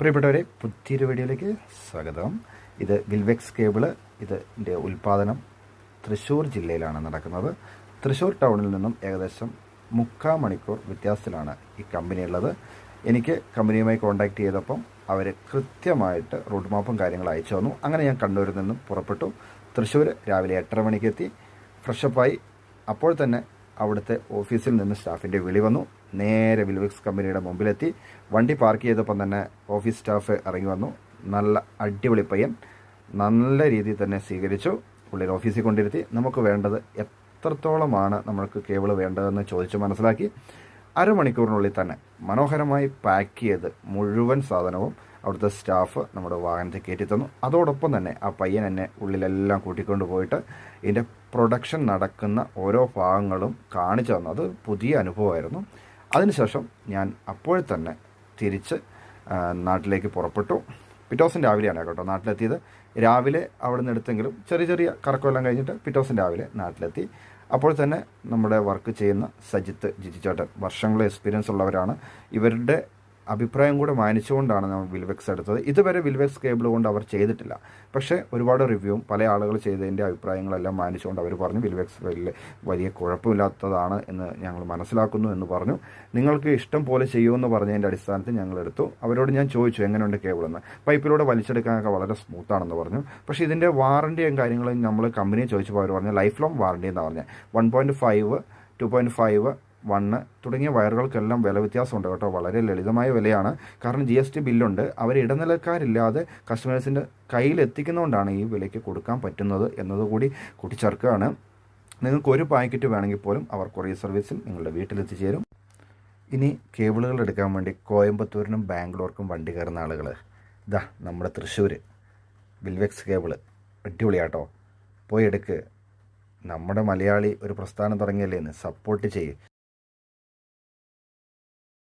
പ്രിയപ്പെട്ടവരെ പുതിയൊരു വീഡിയോയിലേക്ക് സ്വാഗതം. ഇത് വിൽവെക്സ് കേബിൾ. ഇതിന്റെ ഉൽപ്പാദനം തൃശ്ശൂർ ജില്ലയിലാണ് നടക്കുന്നത്. തൃശ്ശൂർ ടൗണിൽ നിന്നും ഏകദേശം മുക്കാൽ മണിക്കൂർ വ്യത്യാസത്തിലാണ് ഈ കമ്പനി ഉള്ളത്. എനിക്ക് കമ്പനിയുമായി കോൺടാക്റ്റ് ചെയ്തപ്പം അവർ കൃത്യമായിട്ട് റൂട്ട് മാപ്പും കാര്യങ്ങളും അയച്ചു തന്നു. അങ്ങനെ ഞാൻ കണ്ണൂരിൽ നിന്നും പുറപ്പെട്ടു. തൃശ്ശൂർ രാവിലെ എട്ടര മണിക്കെത്തി ഫ്രഷപ്പായി അപ്പോൾ തന്നെ അവിടുത്തെ ഓഫീസിൽ നിന്ന് സ്റ്റാഫിന്റെ വിളി വന്നു. നേരെ വിൽവിക്സ് കമ്പനിയുടെ മുമ്പിലെത്തി. വണ്ടി പാർക്ക് ചെയ്തപ്പം തന്നെ ഓഫീസ് സ്റ്റാഫ് ഇറങ്ങി വന്നു. നല്ല അടിപൊളി പയ്യൻ. നല്ല രീതിയിൽ തന്നെ സ്വീകരിച്ചു. പുള്ളിയിൽ ഓഫീസിൽ കൊണ്ടിരുത്തി. നമുക്ക് വേണ്ടത് എത്രത്തോളമാണ് നമ്മൾക്ക് കേബിൾ വേണ്ടതെന്ന് ചോദിച്ച് മനസ്സിലാക്കി. അരമണിക്കൂറിനുള്ളിൽ തന്നെ മനോഹരമായി പാക്ക് ചെയ്ത് മുഴുവൻ സാധനവും അവിടുത്തെ സ്റ്റാഫ് നമ്മുടെ വാഹനത്തിൽ കയറ്റി തന്നു. അതോടൊപ്പം തന്നെ ആ പയ്യൻ എന്നെ ഉള്ളിലെല്ലാം കൂട്ടിക്കൊണ്ട് പോയിട്ട് ഇതിന്റെ പ്രൊഡക്ഷൻ നടക്കുന്ന ഓരോ ഭാഗങ്ങളും കാണിച്ചു തന്നു. അത് പുതിയ അനുഭവമായിരുന്നു. അതിനുശേഷം ഞാൻ അപ്പോൾ തന്നെ തിരിച്ച് നാട്ടിലേക്ക് പുറപ്പെട്ടു. പിറ്റേ ദിവസം രാവിലെയാണ് കേട്ടോ നാട്ടിലെത്തിയത്. രാവിലെ അവിടെ നിന്ന് എടുത്തെങ്കിലും ചെറിയ ചെറിയ കറക്കമെല്ലാം കഴിഞ്ഞിട്ട് പിറ്റേ ദിവസം രാവിലെ നാട്ടിലെത്തി. അപ്പോൾ തന്നെ നമ്മുടെ വർക്ക് ചെയ്യുന്ന സജിത്ത് ജിജിച്ചേട്ടൻ വർഷങ്ങളെ എക്സ്പീരിയൻസ് ഉള്ളവരാണ്. ഇവരുടെ അഭിപ്രായം കൂടെ മാനിച്ചുകൊണ്ടാണ് നമ്മൾ വിൽവെക്സ് എടുത്തത്. ഇതുവരെ വിൽവെക്സ് കേബിൾ കൊണ്ട് അവർ ചെയ്തിട്ടില്ല. പക്ഷേ ഒരുപാട് റിവ്യൂവും പല ആളുകൾ ചെയ്തതിന്റെ അഭിപ്രായങ്ങളെല്ലാം മാനിച്ചുകൊണ്ട് അവർ പറഞ്ഞു വിൽവെക്സ് വലിയ വലിയ കുഴപ്പമില്ലാത്തതാണ് എന്ന് ഞങ്ങൾ മനസ്സിലാക്കുന്നു എന്ന് പറഞ്ഞു. നിങ്ങൾക്ക് ഇഷ്ടം പോലെ ചെയ്യുമെന്ന് പറഞ്ഞതിന്റെ അടിസ്ഥാനത്തിൽ ഞങ്ങൾ എടുത്തു. അവരോട് ഞാൻ ചോദിച്ചു എങ്ങനെയുണ്ട് കേബിൾ എന്ന്? പൈപ്പിലൂടെ വലിച്ചെടുക്കാനൊക്കെ വളരെ സ്മൂത്താണെന്ന് പറഞ്ഞു. പക്ഷേ ഇതിന്റെ വാറണ്ടിയും കാര്യങ്ങളും നമ്മൾ കമ്പനിയെ ചോദിച്ചപ്പോൾ അവർ പറഞ്ഞു ലൈഫ് ലോങ് വാറണ്ടി എന്ന് പറഞ്ഞത് one point five two point five one തുടങ്ങിയ വയറുകൾക്കെല്ലാം വില വ്യത്യാസമുണ്ട് കേട്ടോ. വളരെ ലളിതമായ വിലയാണ്. കാരണം ജി എസ് ടി ബില്ലുണ്ട്. അവർ ഇടനിലക്കാരില്ലാതെ കസ്റ്റമേഴ്സിന്റെ കയ്യിൽ എത്തിക്കുന്നതുകൊണ്ടാണ് ഈ വിലയ്ക്ക് കൊടുക്കാൻ പറ്റുന്നത് എന്നതുകൂടി കൂട്ടിച്ചേർക്കുകയാണ്. നിങ്ങൾക്ക് ഒരു പാക്കറ്റ് വേണമെങ്കിൽ പോലും അവർ കൊറിയർ സർവീസിൽ നിങ്ങളുടെ വീട്ടിലെത്തിച്ചേരും. ഇനി കേബിളുകൾ എടുക്കാൻ വേണ്ടി കോയമ്പത്തൂരിനും ബാംഗ്ലൂർക്കും വണ്ടി കയറുന്ന ആളുകൾ ഇതാ നമ്മുടെ തൃശ്ശൂർ ബിൽവെക്സ് കേബിൾ. അടിപൊളിയാട്ടോ. പോയി എടുക്ക്. നമ്മുടെ മലയാളി ഒരു പ്രസ്ഥാനം തുടങ്ങിയല്ലേ സപ്പോർട്ട് ചെയ്യ്.